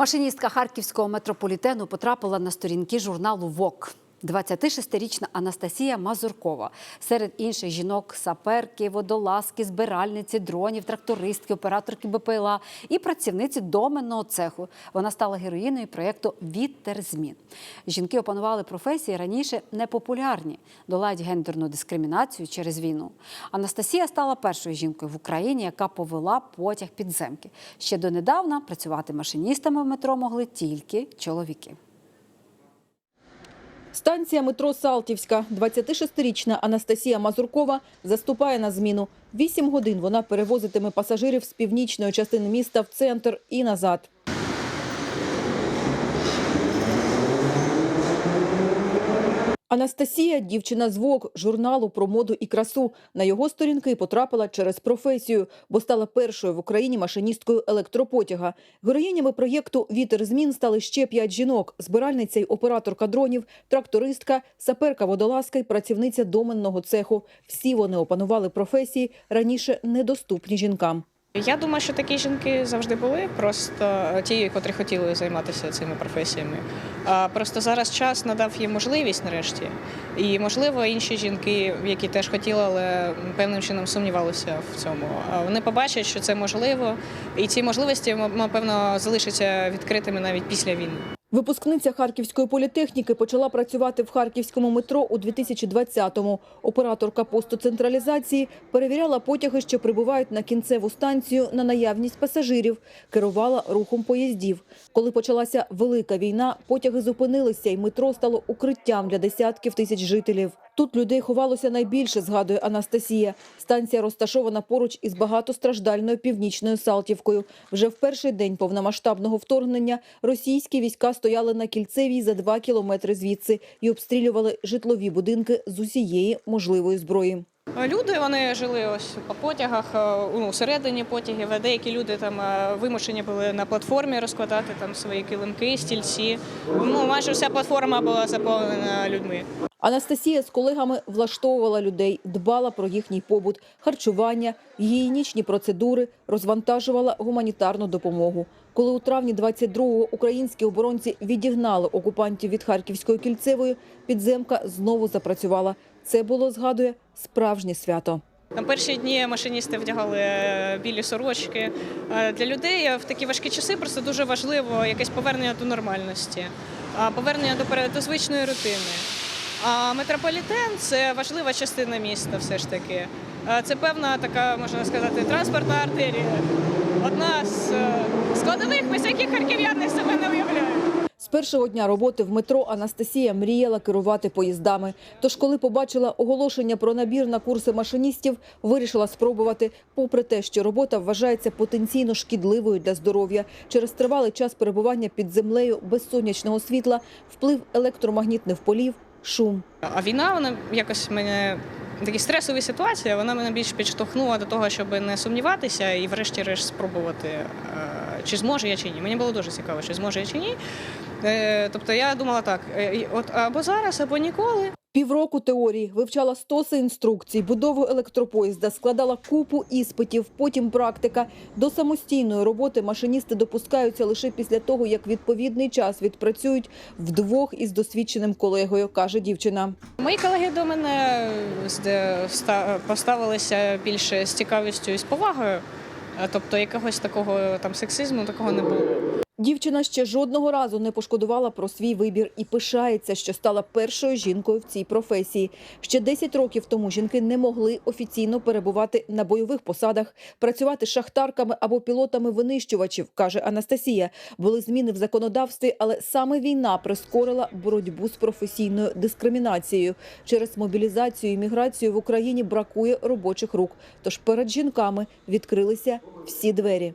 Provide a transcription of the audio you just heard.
Машиністка харківського метрополітену потрапила на сторінки журналу ВОК. 26-річна Анастасія Мазуркова. Серед інших жінок саперки, водолазки, збиральниці, дронів, трактористки, операторки БПЛА і працівниці доменного цеху. Вона стала героїною проєкту Вітер змін. Жінки опанували професії раніше непопулярні, долають гендерну дискримінацію через війну. Анастасія стала першою жінкою в Україні, яка повела потяг підземки. Ще донедавна працювати машиністами в метро могли тільки чоловіки. Станція метро Салтівська. 26-річна Анастасія Мазуркова заступає на зміну. Вісім годин вона перевозитиме пасажирів з північної частини міста в центр і назад. Анастасія – дівчина з ВОК, журналу про моду і красу. На його сторінки потрапила через професію, бо стала першою в Україні машиністкою електропотяга. Героїнями проєкту «Вітер змін» стали ще п'ять жінок – збиральниця й операторка дронів, трактористка, саперка-водолазка й працівниця доменного цеху. Всі вони опанували професії, раніше недоступні жінкам. Я думаю, що такі жінки завжди були, просто ті, котрі хотіли займатися цими професіями. А просто зараз час надав їм можливість нарешті. І, можливо, інші жінки, які теж хотіли, але певним чином сумнівалися в цьому. Вони побачать, що це можливо, і ці можливості, напевно, залишаться відкритими навіть після війни. Випускниця Харківської політехніки почала працювати в харківському метро у 2020-му. Операторка посту централізації перевіряла потяги, що прибувають на кінцеву станцію на наявність пасажирів, керувала рухом поїздів. Коли почалася велика війна, потяги зупинилися, і метро стало укриттям для десятків тисяч жителів. Тут людей ховалося найбільше, згадує Анастасія. Станція розташована поруч із багатостраждальною північною Салтівкою. Вже в перший день повномасштабного вторгнення російські війська стояли на кільцевій за два кілометри звідси і обстрілювали житлові будинки з усієї можливої зброї. Люди вони жили ось по потягах, е, ну, всередині потягів. Деякі люди там е, вимушені були на платформі розкладати там свої килимки, стільці. Ну майже вся платформа була заповнена людьми. Анастасія з колегами влаштовувала людей, дбала про їхній побут, харчування, гігієнічні процедури, розвантажувала гуманітарну допомогу. Коли у травні 22-го українські оборонці відігнали окупантів від Харківської кільцевої, підземка знову запрацювала. Це було, згадує, справжнє свято. На перші дні машиністи вдягали е, білі сорочки. Е, Для людей в такі важкі часи просто дуже важливо якесь повернення до нормальності, повернення до звичної рутини. А метрополітен це важлива частина міста, все ж таки. Це певна така, можна сказати, транспортна артерія. Одна з е, складових, без яких харків'яни себе не уявляють. З першого дня роботи в метро Анастасія мріяла керувати поїздами. Тож, коли побачила оголошення про набір на курси машиністів, вирішила спробувати, попри те, що робота вважається потенційно шкідливою для здоров'я. Через тривалий час перебування під землею без сонячного світла, вплив електромагнітних полів, шум. А війна, вона якось мене такі стресові ситуації, вона мене більш підштовхнула до того, щоб не сумніватися і, врешті-решт, спробувати, е, чи зможу я чи ні. Мені було дуже цікаво, чи зможу я чи ні. Е, Тобто я думала так: е, от або зараз, або ніколи. Півроку теорії, вивчала стоси інструкцій, будову електропоїзда, складала купу іспитів, потім практика. До самостійної роботи машиністи допускаються лише після того, як відповідний час відпрацюють вдвох із досвідченим колегою, каже дівчина. Мої колеги до мене ста- поставилися більше з цікавістю і з повагою. Е, Тобто якогось такого там сексизму такого не було. Дівчина ще жодного разу не пошкодувала про свій вибір і пишається, що стала першою жінкою в цій професії. Ще 10 років тому жінки не могли офіційно перебувати на бойових посадах, працювати шахтарками або пілотами винищувачів, каже Анастасія. Були зміни в законодавстві, але саме війна прискорила боротьбу з професійною дискримінацією. Через мобілізацію і міграцію в Україні бракує робочих рук. Тож перед жінками відкрилися всі двері.